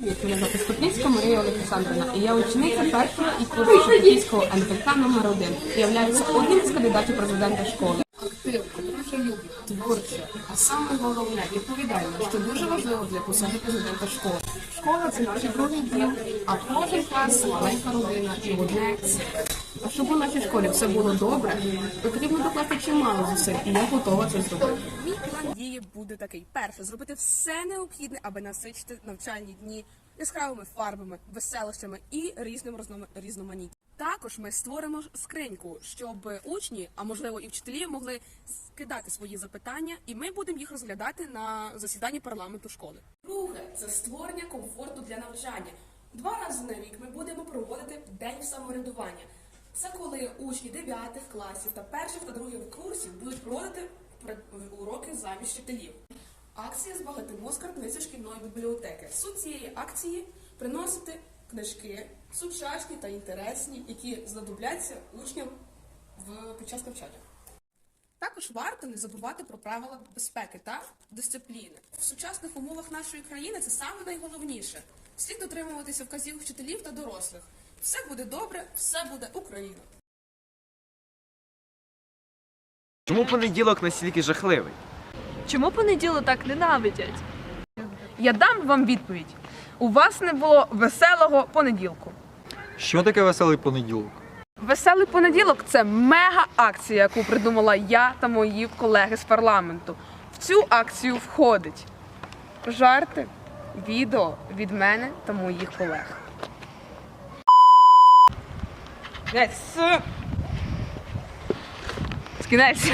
Мене звати Скотницька Марія Олександрівна, і я учениця першого і курсу Шепетівського НПК номер 1 і являюся одним з кандидатів президента школи. Активно, дружелюбна, творча, а саме головне відповідальна, що дуже важливо для посади президента школи. Школа це наш другий дім, а кожен клас маленька родина і одне. А щоб у нашій школі все було добре, потрібно докласти чимало зусиль, і я готова це зробити. План дії буде такий: перше, зробити все необхідне, аби насичити навчальні дні яскравими фарбами, веселощами і різним різноманіттям. Також ми створимо скриньку, щоб учні, а можливо і вчителі, могли скидати свої запитання, і ми будемо їх розглядати на засіданні парламенту школи. Друге це створення комфорту для навчання. Два рази на рік ми будемо проводити день самоврядування. Це коли учні 9 класів та перших та других курсів замість вчителів. Акція збагатимо скарбниці шкільної бібліотеки. Суть цієї акції приносити книжки сучасні та інтересні, які знадобляться учням в під час навчання. Також варто не забувати про правила безпеки та дисципліни. В сучасних умовах нашої країни це саме найголовніше. Слід дотримуватися вказів вчителів та дорослих. Все буде добре, все буде Україна. Чому понеділок настільки жахливий? Чому понеділок так ненавидять? Я дам вам відповідь. У вас не було веселого понеділку. Що таке веселий понеділок? Веселий понеділок це мега акція, яку придумала я та мої колеги з парламенту. В цю акцію входить жарти, відео від мене та моїх колег. Кінець. Кінець.